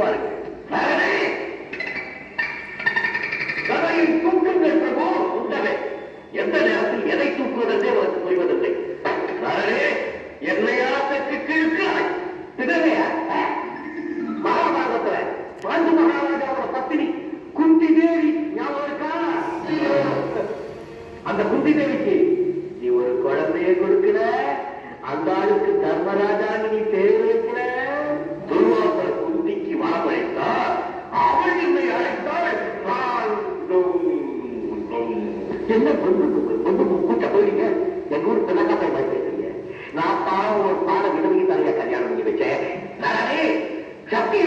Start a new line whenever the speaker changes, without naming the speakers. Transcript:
கூப்பிடுவார்கள் கதையில் தூக்குங்கள் பிரபு. உண்டவே. எந்த நேரத்தில் எதை தூக்குவதென்றே உனக்கு புரிவதில்லை. நரனே என்னை ஆசைக்கு கிழக்காய் திடவையா மகாபாரதத்துல பாண்டு மகாராஜாவோட பத்தினி குந்தி தேவி ஞாபகம் இருக்கா? அந்த குந்தி தேவிக்கு நீ ஒரு குழந்தையை கொடுக்கிற? அந்த ஆளுக்கு தர்மராஜா என்ன பொண்ணு பொண்ணு கூட்ட போயிடுங்க. எங்க ஊர் பிள்ளைங்க மாதிரி நான் பாவம் ஒரு பாட விடுவி தாங்க கல்யாணம் பண்ணி வச்சேன். சக்தி சத்திய